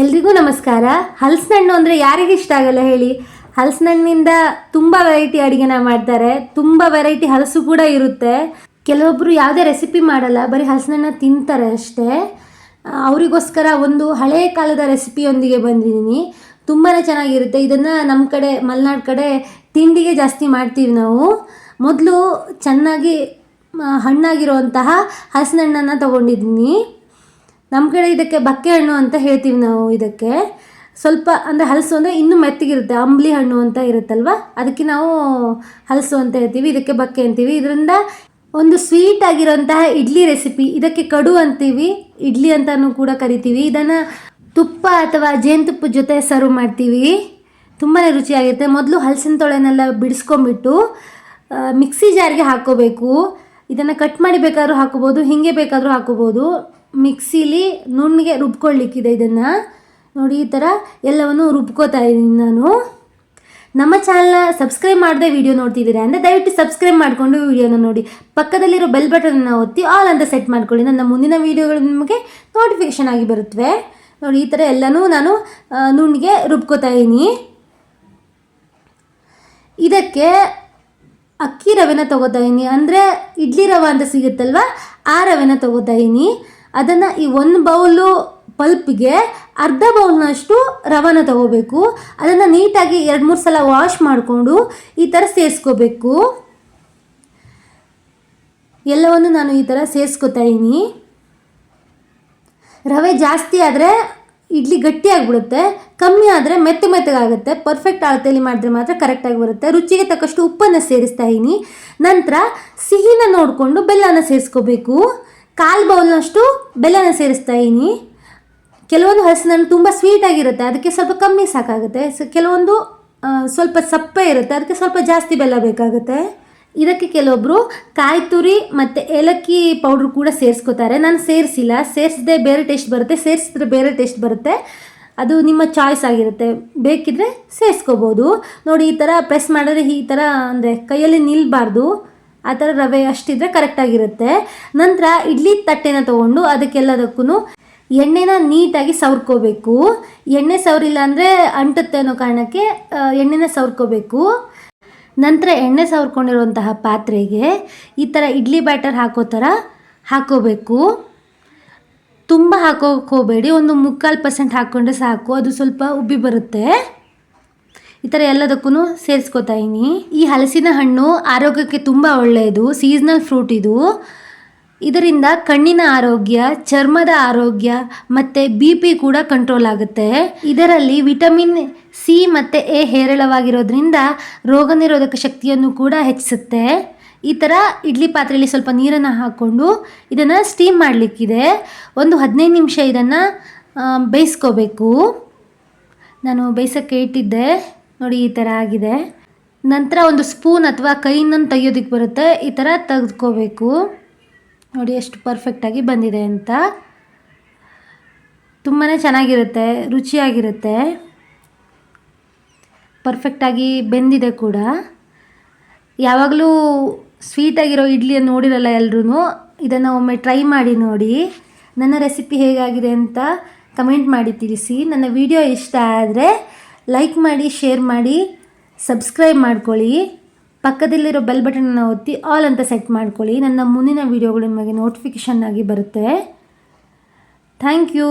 ಎಲ್ರಿಗೂ ನಮಸ್ಕಾರ. ಹಲಸಿನಣ್ಣು ಅಂದರೆ ಯಾರಿಗೆ ಇಷ್ಟ ಆಗಲ್ಲ ಹೇಳಿ? ಹಲಸಿನಣ್ಣಿಂದ ತುಂಬ ವೆರೈಟಿ ಅಡುಗೆನ ಮಾಡ್ತಾರೆ. ತುಂಬ ವೆರೈಟಿ ಹಲಸು ಕೂಡ ಇರುತ್ತೆ. ಕೆಲವೊಬ್ಬರು ಯಾವುದೇ ರೆಸಿಪಿ ಮಾಡಲ್ಲ, ಬರೀ ಹಲಸಿನಣ್ಣ ತಿಂತಾರೆ ಅಷ್ಟೇ. ಅವರಿಗೋಸ್ಕರ ಒಂದು ಹಳೆಯ ಕಾಲದ ರೆಸಿಪಿಯೊಂದಿಗೆ ಬಂದಿದ್ದೀನಿ ತುಂಬಾ ಚೆನ್ನಾಗಿರುತ್ತೆ. ಇದನ್ನು ನಮ್ಮ ಕಡೆ, ಮಲೆನಾಡು ಕಡೆ ತಿಂಡಿಗೆ ಜಾಸ್ತಿ ಮಾಡ್ತೀವಿ ನಾವು. ಮೊದಲು ಚೆನ್ನಾಗಿ ಹಣ್ಣಾಗಿರುವಂತಹ ಹಲಸಿನಣ್ಣನ್ನು ತೊಗೊಂಡಿದ್ದೀನಿ ನಮ್ಮ ಕಡೆ ಇದಕ್ಕೆ ಬಕ್ಕೆ ಹಣ್ಣು ಅಂತ ಹೇಳ್ತೀವಿ ನಾವು ಇದಕ್ಕೆ. ಸ್ವಲ್ಪ ಅಂದರೆ ಹಲಸು ಅಂದರೆ ಇನ್ನೂ ಮೆತ್ತಗಿರುತ್ತೆ, ಅಂಬ್ಲಿ ಹಣ್ಣು ಅಂತ ಇರುತ್ತಲ್ವ? ಅದಕ್ಕೆ ನಾವು ಹಲಸು ಅಂತ ಹೇಳ್ತೀವಿ, ಇದಕ್ಕೆ ಬಕ್ಕೆ ಅಂತೀವಿ. ಇದರಿಂದ ಒಂದು ಸ್ವೀಟ್ ಆಗಿರೋಂತಹ ಇಡ್ಲಿ ರೆಸಿಪಿ ಇದಕ್ಕೆ ಕಡು ಅಂತೀವಿ, ಇಡ್ಲಿ ಅಂತಲೂ ಕೂಡ ಕರಿತೀವಿ. ಇದನ್ನು ತುಪ್ಪ ಅಥವಾ ಜೇನುತುಪ್ಪದ ಜೊತೆ ಸರ್ವ್ ಮಾಡ್ತೀವಿ. ತುಂಬಾ ರುಚಿಯಾಗಿರುತ್ತೆ. ಮೊದಲು ಹಲಸಿನ ತೊಳೆನೆಲ್ಲ ಬಿಡಿಸ್ಕೊಂಬಿಟ್ಟು ಮಿಕ್ಸಿ ಜಾರಿಗೆ ಹಾಕ್ಕೋಬೇಕು. ಇದನ್ನು ಕಟ್ ಮಾಡಿ ಬೇಕಾದರೂ ಹಾಕೋಬೋದು ಹೀಗೆ ಬೇಕಾದರೂ ಹಾಕೋಬೋದು ಮಿಕ್ಸಿಲಿ ನುಣ್ಣಗೆ ರುಬ್ಕೊಳ್ಳಿಕ್ಕಿದೆ ಇದನ್ನು. ನೋಡಿ, ಈ ಥರ ಎಲ್ಲವನ್ನು ರುಬ್ಕೋತಾ ಇದ್ದೀನಿ ನಾನು. ನಮ್ಮ ಚಾನಲ್ನ ಸಬ್ಸ್ಕ್ರೈಬ್ ಮಾಡದೆ ವಿಡಿಯೋ ನೋಡ್ತಿದ್ದೀರಾ ಅಂದರೆ ದಯವಿಟ್ಟು ಸಬ್ಸ್ಕ್ರೈಬ್ ಮಾಡಿಕೊಂಡು ವೀಡಿಯೋನ ನೋಡಿ. ಪಕ್ಕದಲ್ಲಿರೋ ಬೆಲ್ ಬಟನ್ನ ಒತ್ತಿ ಆಲ್ ಅಂತ ಸೆಟ್ ಮಾಡ್ಕೊಳ್ಳಿ. ನನ್ನ ಮುಂದಿನ ವೀಡಿಯೋಗಳು ನಿಮಗೆ ನೋಟಿಫಿಕೇಷನ್ ಆಗಿ ಬರುತ್ತವೆ ನೋಡಿ, ಈ ಥರ ಎಲ್ಲನೂ ನಾನು ನುಣ್ಣಗೆ ರುಬ್ಕೋತಾ ಇದ್ದೀನಿ. ಇದಕ್ಕೆ ಅಕ್ಕಿ ರವೆನ ತೊಗೋತಾ ಇದ್ದೀನಿ. ಅಂದರೆ ಇಡ್ಲಿ ರವೆ ಅಂತ ಸಿಗುತ್ತಲ್ವ? ಆ ರವೆನ ತೊಗೋತಾ ಇದ್ದೀನಿ. ಅದನ್ನು ಈ ಒಂದು ಬೌಲು ಪಲ್ಪ್ಗೆ ಅರ್ಧ ಬೌಲ್ನಷ್ಟು ರವನ ತಗೋಬೇಕು. ಅದನ್ನು ನೀಟಾಗಿ ಎರಡು ಮೂರು ಸಲ ವಾಶ್ ಮಾಡಿಕೊಂಡು ಈ ಥರ ಸೇರಿಸ್ಕೋಬೇಕು. ಎಲ್ಲವನ್ನು ನಾನು ಈ ಥರ ಸೇರಿಸ್ಕೊತಾ ಇದ್ದೀನಿ ರವೆ ಜಾಸ್ತಿ ಆದರೆ ಇಡ್ಲಿ ಗಟ್ಟಿ ಆಗಿಬಿಡುತ್ತೆ, ಕಮ್ಮಿ ಆದರೆ ಮೆತ್ತ ಮೆತ್ತಗಾಗುತ್ತೆ ಪರ್ಫೆಕ್ಟ್ ಅಳತೆಯಲ್ಲಿ ಮಾಡಿದ್ರೆ ಮಾತ್ರ ಕರೆಕ್ಟಾಗಿ ಬರುತ್ತೆ. ರುಚಿಗೆ ತಕ್ಕಷ್ಟು ಉಪ್ಪನ್ನು ಸೇರಿಸ್ತಾ ಇದ್ದೀನಿ ನಂತರ ಸಿಹಿನ ನೋಡಿಕೊಂಡು ಬೆಲ್ಲನ ಸೇರಿಸ್ಕೋಬೇಕು. ಕಾಲು ಬೌಲ್ನಷ್ಟು ಬೆಲ್ಲನ ಸೇರಿಸ್ತಾ ಇದ್ದೀನಿ ಕೆಲವೊಂದು ಹಲಸಿನಣ್ಣು ತುಂಬ ಸ್ವೀಟಾಗಿರುತ್ತೆ ಅದಕ್ಕೆ ಸ್ವಲ್ಪ ಕಮ್ಮಿ ಸಾಕಾಗುತ್ತೆ. ಕೆಲವೊಂದು ಸ್ವಲ್ಪ ಸಪ್ಪೆ ಇರುತ್ತೆ. ಅದಕ್ಕೆ ಸ್ವಲ್ಪ ಜಾಸ್ತಿ ಬೆಲ್ಲ ಬೇಕಾಗುತ್ತೆ. ಇದಕ್ಕೆ ಕೆಲವೊಬ್ಬರು ಕಾಯಿ ತುರಿ ಮತ್ತು ಏಲಕ್ಕಿ ಪೌಡ್ರ್ ಕೂಡ ಸೇರಿಸ್ಕೋತಾರೆ. ನಾನು ಸೇರಿಸಿಲ್ಲ. ಸೇರಿಸದೆ ಬೇರೆ ಟೇಸ್ಟ್ ಬರುತ್ತೆ. ಸೇರಿಸಿದ್ರೆ ಬೇರೆ ಟೇಸ್ಟ್ ಬರುತ್ತೆ. ಅದು ನಿಮ್ಮ ಚಾಯ್ಸ್ ಆಗಿರುತ್ತೆ. ಬೇಕಿದ್ರೆ ಸೇರಿಸ್ಕೋಬೋದು. ನೋಡಿ, ಈ ಥರ ಪ್ರೆಸ್ ಮಾಡಿದ್ರೆ ಈ ಥರ ಅಂದರೆ ಕೈಯಲ್ಲಿ ನಿಲ್ಲಬಾರ್ದು ಆ ಥರ ರವೆ ಅಷ್ಟಿದ್ರೆ ಕರೆಕ್ಟಾಗಿರುತ್ತೆ ನಂತರ ಇಡ್ಲಿ ತಟ್ಟೆನ ತೊಗೊಂಡು ಅದಕ್ಕೆಲ್ಲದಕ್ಕೂ ಎಣ್ಣೆನ ನೀಟಾಗಿ ಸವರ್ಕೋಬೇಕು. ಎಣ್ಣೆ ಸವರಿಲ್ಲ ಅಂದರೆ ಅಂಟುತ್ತೆ ಅನ್ನೋ ಕಾರಣಕ್ಕೆ ಎಣ್ಣೆನ ಸವರ್ಕೋಬೇಕು. ನಂತರ ಎಣ್ಣೆ ಸವರ್ಕೊಂಡಿರುವಂತಹ ಪಾತ್ರೆಗೆ ಈ ಥರ ಇಡ್ಲಿ ಬ್ಯಾಟರ್ ಹಾಕೋ ಥರ ಹಾಕೋಬೇಕು. ತುಂಬ ಹಾಕೋಕೋಬೇಡಿ ಒಂದು ಮುಕ್ಕಾಲು ಪರ್ಸೆಂಟ್ ಹಾಕ್ಕೊಂಡ್ರೆ ಸಾಕು. ಅದು ಸ್ವಲ್ಪ ಉಬ್ಬಿ ಬರುತ್ತೆ. ಈ ಥರ ಎಲ್ಲದಕ್ಕೂ ಸೇರಿಸ್ಕೋತಾ ಇದ್ದೀನಿ ಈ ಹಲಸಿನ ಹಣ್ಣು ಆರೋಗ್ಯಕ್ಕೆ ತುಂಬ ಒಳ್ಳೆಯದು ಸೀಸ್ನಲ್ ಫ್ರೂಟ್ ಇದು. ಇದರಿಂದ ಕಣ್ಣಿನ ಆರೋಗ್ಯ, ಚರ್ಮದ ಆರೋಗ್ಯ ಮತ್ತು ಬಿ ಪಿ ಕೂಡ ಕಂಟ್ರೋಲ್ ಆಗುತ್ತೆ. ಇದರಲ್ಲಿ ವಿಟಮಿನ್ ಸಿ ಮತ್ತು ಎ ಹೇರಳವಾಗಿರೋದ್ರಿಂದ ರೋಗ ನಿರೋಧಕ ಶಕ್ತಿಯನ್ನು ಕೂಡ ಹೆಚ್ಚಿಸುತ್ತೆ. ಈ ಥರ ಇಡ್ಲಿ ಪಾತ್ರೆಯಲ್ಲಿ ಸ್ವಲ್ಪ ನೀರನ್ನು ಹಾಕ್ಕೊಂಡು ಇದನ್ನು ಸ್ಟೀಮ್ ಮಾಡಲಿಕ್ಕಿದೆ. ಒಂದು ಹದಿನೈದು ನಿಮಿಷ ಇದನ್ನು ಬೇಯಿಸ್ಕೋಬೇಕು. ನಾನು ಬೇಯಿಸೋಕ್ಕೆ ಇಟ್ಟಿದ್ದೆ. ನೋಡಿ, ಈ ಥರ ಆಗಿದೆ. ನಂತರ ಒಂದು ಸ್ಪೂನ್ ಅಥವಾ ಕೈಯನ್ನು ತೆಗೆಯೋದಕ್ಕೆ ಬರುತ್ತೆ. ಈ ಥರ ತೆಗೆದುಕೋಬೇಕು. ನೋಡಿ, ಎಷ್ಟು ಪರ್ಫೆಕ್ಟಾಗಿ ಬಂದಿದೆ ಅಂತ. ತುಂಬಾ ಚೆನ್ನಾಗಿರುತ್ತೆ, ರುಚಿಯಾಗಿರುತ್ತೆ. ಪರ್ಫೆಕ್ಟಾಗಿ ಬೆಂದಿದೆ ಕೂಡ. ಯಾವಾಗಲೂ ಸ್ವೀಟಾಗಿರೋ ಇಡ್ಲಿಯನ್ನು ನೋಡಿರಲ್ಲ ಎಲ್ಲರೂ ಇದನ್ನು ಒಮ್ಮೆ ಟ್ರೈ ಮಾಡಿ ನೋಡಿ. ನನ್ನ ರೆಸಿಪಿ ಹೇಗಾಗಿದೆ ಅಂತ ಕಮೆಂಟ್ ಮಾಡಿ ತಿಳಿಸಿ. ನನ್ನ ವಿಡಿಯೋ ಇಷ್ಟ ಆದರೆ ಲೈಕ್ ಮಾಡಿ ಶೇರ್ ಮಾಡಿ ಸಬ್ಸ್ಕ್ರೈಬ್ ಮಾಡ್ಕೊಳ್ಳಿ. ಪಕ್ಕದಲ್ಲಿರೋ ಬೆಲ್ ಬಟನನ್ನು ಒತ್ತಿ ಆಲ್ ಅಂತ ಸೆಟ್ ಮಾಡ್ಕೊಳ್ಳಿ. ನನ್ನ ಮುಂದಿನ ವೀಡಿಯೋಗಳು ನಿಮಗೆ ನೋಟಿಫಿಕೇಷನ್ ಆಗಿ ಬರುತ್ತೆ. Thank you